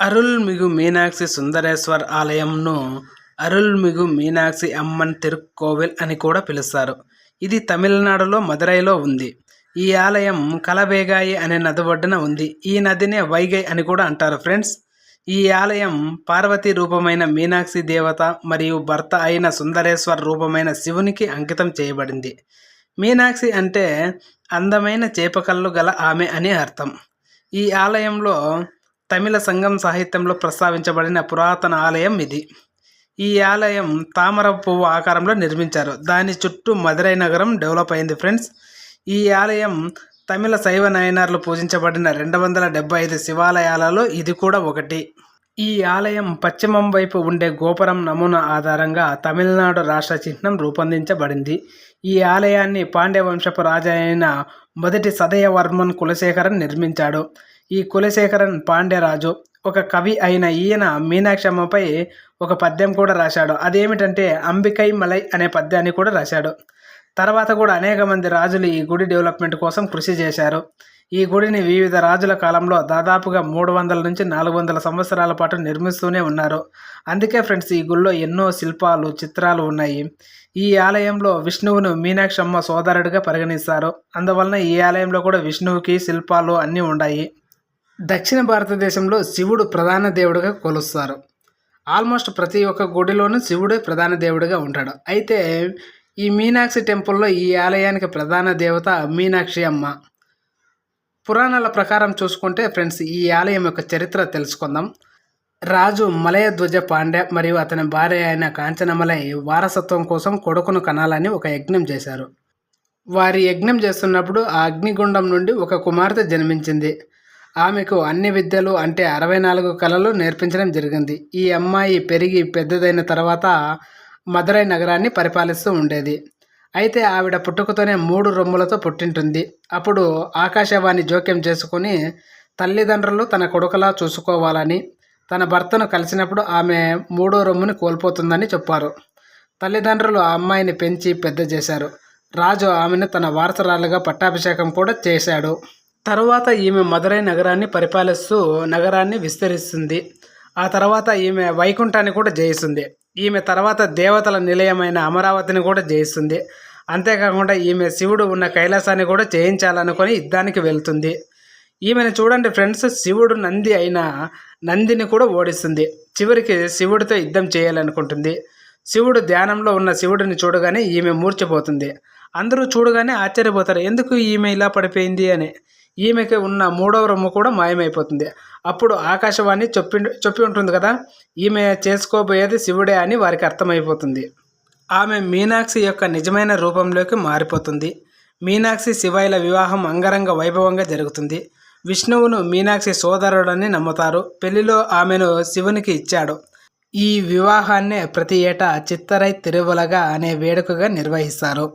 అరుల్మిగు మీనాక్షి సుందరేశ్వర్ ఆలయంను అరుల్మిగు మీనాక్షి అమ్మన్ తిరుక్కోవిల్ అని కూడా పిలుస్తారు. ఇది తమిళనాడులో మదురైలో ఉంది. ఈ ఆలయం కలబేగాయి అనే నది ఒడ్డున ఉంది. ఈ నదినే వైగై అని కూడా అంటారు ఫ్రెండ్స్. ఈ ఆలయం పార్వతీ రూపమైన మీనాక్షి దేవత మరియు భర్త అయిన సుందరేశ్వర్ రూపమైన శివునికి అంకితం చేయబడింది. మీనాక్షి అంటే అందమైన చేపకళ్ళు గల ఆమె అని అర్థం. ఈ ఆలయంలో తమిళ సంఘం సాహిత్యంలో ప్రస్తావించబడిన పురాతన ఆలయం ఇది. ఈ ఆలయం తామర పువ్వు ఆకారంలో నిర్మించారు. దాని చుట్టూ మదురై నగరం డెవలప్ అయింది ఫ్రెండ్స్. ఈ ఆలయం తమిళ శైవ నయనార్లు పూజించబడిన రెండు వందల డెబ్బై ఐదు శివాలయాలలో ఇది కూడా ఒకటి. ఈ ఆలయం పశ్చిమం వైపు ఉండే గోపురం నమూనా ఆధారంగా తమిళనాడు రాష్ట్ర చిహ్నం రూపొందించబడింది. ఈ ఆలయాన్ని పాండ్య వంశపు రాజు అయిన మొదటి సదయవర్మన్ కులశేఖరన్ నిర్మించాడు. ఈ కులశేఖరన్ పాండ్యరాజు ఒక కవి అయిన ఈయన మీనాక్షమ్మపై ఒక పద్యం కూడా రాశాడు. అదేమిటంటే అంబికై మలై అనే పద్యాన్ని కూడా రాశాడు. తర్వాత కూడా అనేక మంది రాజులు ఈ గుడి డెవలప్మెంట్ కోసం కృషి చేశారు. ఈ గుడిని వివిధ రాజుల కాలంలో దాదాపుగా మూడు వందల నుంచి నాలుగు వందల సంవత్సరాల పాటు నిర్మిస్తూనే ఉన్నారు. అందుకే ఫ్రెండ్స్ ఈ గుడిలో ఎన్నో శిల్పాలు చిత్రాలు ఉన్నాయి. ఈ ఆలయంలో విష్ణువును మీనాక్షమ్మ సోదరుడిగా పరిగణిస్తారు. అందువలన ఈ ఆలయంలో కూడా విష్ణువుకి శిల్పాలు అన్నీ ఉన్నాయి. దక్షిణ భారతదేశంలో శివుడు ప్రధాన దేవుడిగా కొలుస్తారు. ఆల్మోస్ట్ ప్రతి ఒక్క గుడిలోనూ శివుడే ప్రధాన దేవుడిగా ఉంటాడు. అయితే ఈ మీనాక్షి టెంపుల్లో ఈ ఆలయానికి ప్రధాన దేవత మీనాక్షి అమ్మ. పురాణాల ప్రకారం చూసుకుంటే ఫ్రెండ్స్ ఈ ఆలయం యొక్క చరిత్ర తెలుసుకుందాం. రాజు మలయధ్వజ పాండ్య మరియు అతని భార్య అయిన కాంచనమలై వారసత్వం కోసం కొడుకును కనాలని ఒక యజ్ఞం చేశారు. వారి యజ్ఞం చేస్తున్నప్పుడు ఆ అగ్నిగుండం నుండి ఒక కుమార్తె జన్మించింది. ఆమెకు అన్ని విద్యలు అంటే అరవై నాలుగు కళలు నేర్పించడం జరిగింది. ఈ అమ్మాయి పెరిగి పెద్దదైన తర్వాత మదురై నగరాన్ని పరిపాలిస్తూ ఉండేది. అయితే ఆవిడ పుట్టుకతోనే మూడు రొమ్ములతో పుట్టింటుంది. అప్పుడు ఆకాశవాణి జోక్యం చేసుకుని తల్లిదండ్రులు తన కొడుకులా చూసుకోవాలని తన భర్తను కలిసినప్పుడు ఆమె మూడో రొమ్ముని కోల్పోతుందని చెప్పారు. తల్లిదండ్రులు ఆ అమ్మాయిని పెంచి పెద్ద చేశారు. రాజు ఆమెను తన వారసరాలుగా పట్టాభిషేకం కూడా చేశాడు. తర్వాత ఈమె మదురై నగరాన్ని పరిపాలిస్తూ నగరాన్ని విస్తరిస్తుంది. ఆ తర్వాత ఈమె వైకుంఠాన్ని కూడా జయిస్తుంది. ఈమె తర్వాత దేవతల నిలయమైన అమరావతిని కూడా జయిస్తుంది. అంతేకాకుండా ఈమె శివుడు ఉన్న కైలాసాన్ని కూడా చేయించాలనుకొని యుద్ధానికి వెళ్తుంది. ఈమెను చూడండి ఫ్రెండ్స్ శివుడు నంది అయిన నందిని కూడా ఓడిస్తుంది. చివరికి శివుడితో యుద్ధం చేయాలనుకుంటుంది. శివుడు ధ్యానంలో ఉన్న శివుడిని చూడగానే ఈమె మూర్చిపోతుంది. అందరూ చూడగానే ఆశ్చర్యపోతారు ఎందుకు ఈమె ఇలా పడిపోయింది అని. ఈమెకి ఉన్న మూడవ రొమ్ము కూడా మాయమైపోతుంది. అప్పుడు ఆకాశవాణి చెప్పి చెప్పి ఉంటుంది కదా? ఈమె చేసుకోబోయేది శివుడే అని వారికి అర్థమైపోతుంది. ఆమె మీనాక్షి యొక్క నిజమైన రూపంలోకి మారిపోతుంది. మీనాక్షి శివాయిల వివాహం అంగరంగ వైభవంగా జరుగుతుంది. విష్ణువును మీనాక్షి సోదరుడని నమ్ముతారు. పెళ్ళిలో ఆమెను శివునికి ఇచ్చాడు. ఈ వివాహాన్నే ప్రతి ఏటా చిత్తరై తిరువలగా అనే వేడుకగా నిర్వహిస్తారు.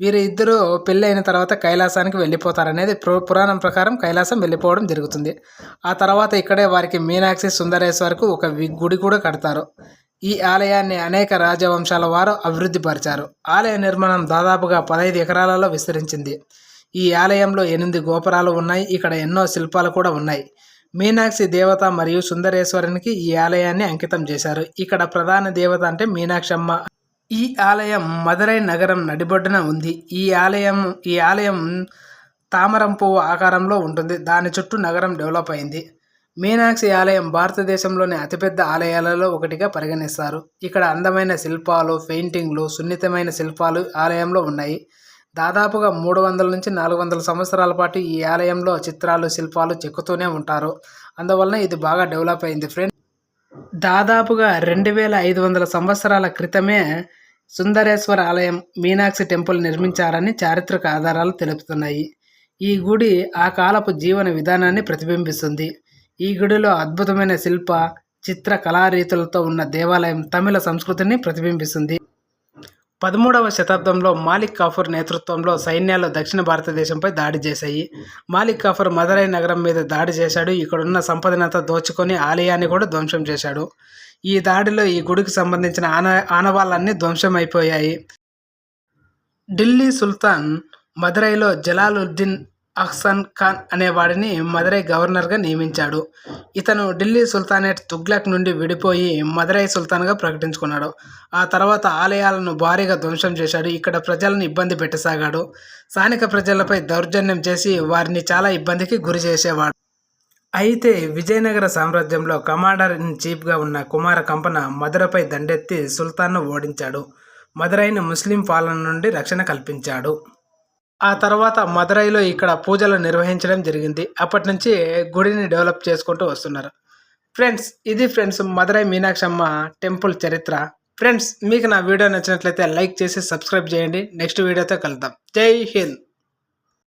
వీరు ఇద్దరు పెళ్ళైన తర్వాత కైలాసానికి వెళ్ళిపోతారనేది పురాణం ప్రకారం కైలాసం వెళ్ళిపోవడం జరుగుతుంది. ఆ తర్వాత ఇక్కడే వారికి మీనాక్షి సుందరేశ్వరకు ఒక గుడి కూడా కడతారు. ఈ ఆలయాన్ని అనేక రాజవంశాల వారు అభివృద్ధి పరిచారు. ఆలయ నిర్మాణం దాదాపుగా పదహైదు ఎకరాలలో విస్తరించింది. ఈ ఆలయంలో ఎనిమిది గోపురాలు ఉన్నాయి. ఇక్కడ ఎన్నో శిల్పాలు కూడా ఉన్నాయి. మీనాక్షి దేవత మరియు సుందరేశ్వరునికి ఈ ఆలయాన్ని అంకితం చేశారు. ఇక్కడ ప్రధాన దేవత అంటే మీనాక్షమ్మ. ఈ ఆలయం మదురై నగరం నడిబొడ్డున ఉంది. ఈ ఆలయం ఈ ఆలయం తామరం పువ్వు ఆకారంలో ఉంటుంది. దాని చుట్టూ నగరం డెవలప్ అయింది. మీనాక్షి ఆలయం భారతదేశంలోని అతిపెద్ద ఆలయాలలో ఒకటిగా పరిగణిస్తారు. ఇక్కడ అందమైన శిల్పాలు పెయింటింగ్లు సున్నితమైన శిల్పాలు ఆలయంలో ఉన్నాయి. దాదాపుగా మూడు వందల నుంచి నాలుగు వందల సంవత్సరాల పాటు ఈ ఆలయంలో చిత్రాలు శిల్పాలు చెక్కుతూనే ఉంటారు. అందువలన ఇది బాగా డెవలప్ అయింది ఫ్రెండ్. దాదాపుగా రెండు వేల ఐదు వందల సంవత్సరాల క్రితమే సుందరేశ్వర ఆలయం మీనాక్షి టెంపుల్ నిర్మించారని చారిత్రక ఆధారాలు తెలుపుతున్నాయి. ఈ గుడి ఆ కాలపు జీవన విధానాన్ని ప్రతిబింబిస్తుంది. ఈ గుడిలో అద్భుతమైన శిల్ప చిత్ర కళారీతులతో ఉన్న దేవాలయం తమిళ సంస్కృతిని ప్రతిబింబిస్తుంది. పదమూడవ శతాబ్దంలో మాలిక్ కాఫర్ నేతృత్వంలో సైన్యాలు దక్షిణ భారతదేశంపై దాడి చేశాయి. మాలిక్ కాఫర్ మదురై నగరం మీద దాడి చేశాడు. ఇక్కడున్న సంపదనంతా దోచుకొని ఆలయాన్ని కూడా ధ్వంసం చేశాడు. ఈ దాడిలో ఈ గుడికి సంబంధించిన ఆన ఆనవాళ్ళన్నీ ధ్వంసం అయిపోయాయి ఢిల్లీ సుల్తాన్ మదురైలో జలాలుద్దీన్ అహ్సన్ ఖాన్ అనేవాడిని మదురై గవర్నర్గా నియమించాడు. ఇతను ఢిల్లీ సుల్తానేట్ తుగ్లక్ నుండి విడిపోయి మదురై సుల్తాన్గా ప్రకటించుకున్నాడు. ఆ తర్వాత ఆలయాలను భారీగా ధ్వంసం చేశాడు. ఇక్కడ ప్రజలను ఇబ్బంది పెట్టసాగాడు. స్థానిక ప్రజలపై దౌర్జన్యం చేసి వారిని చాలా ఇబ్బందికి గురి చేసేవాడు. అయితే విజయనగర సామ్రాజ్యంలో కమాండర్ ఇన్ చీఫ్గా ఉన్న కుమార కంపన మధురపై దండెత్తి సుల్తాన్ను ఓడించాడు. మదురైన ముస్లిం పాలన నుండి రక్షణ కల్పించాడు. ఆ తర్వాత మదురైలో ఇక్కడ పూజలు నిర్వహించడం జరిగింది. అప్పటి నుంచి గుడిని డెవలప్ చేసుకుంటూ వస్తున్నారు. ఫ్రెండ్స్ ఇది ఫ్రెండ్స్ మదురై మీనాక్షమ్మ టెంపుల్ చరిత్ర. ఫ్రెండ్స్ మీకు నా వీడియో నచ్చినట్లయితే లైక్ చేసి సబ్స్క్రైబ్ చేయండి. నెక్స్ట్ వీడియోతో కలుద్దాం. జై హింద్.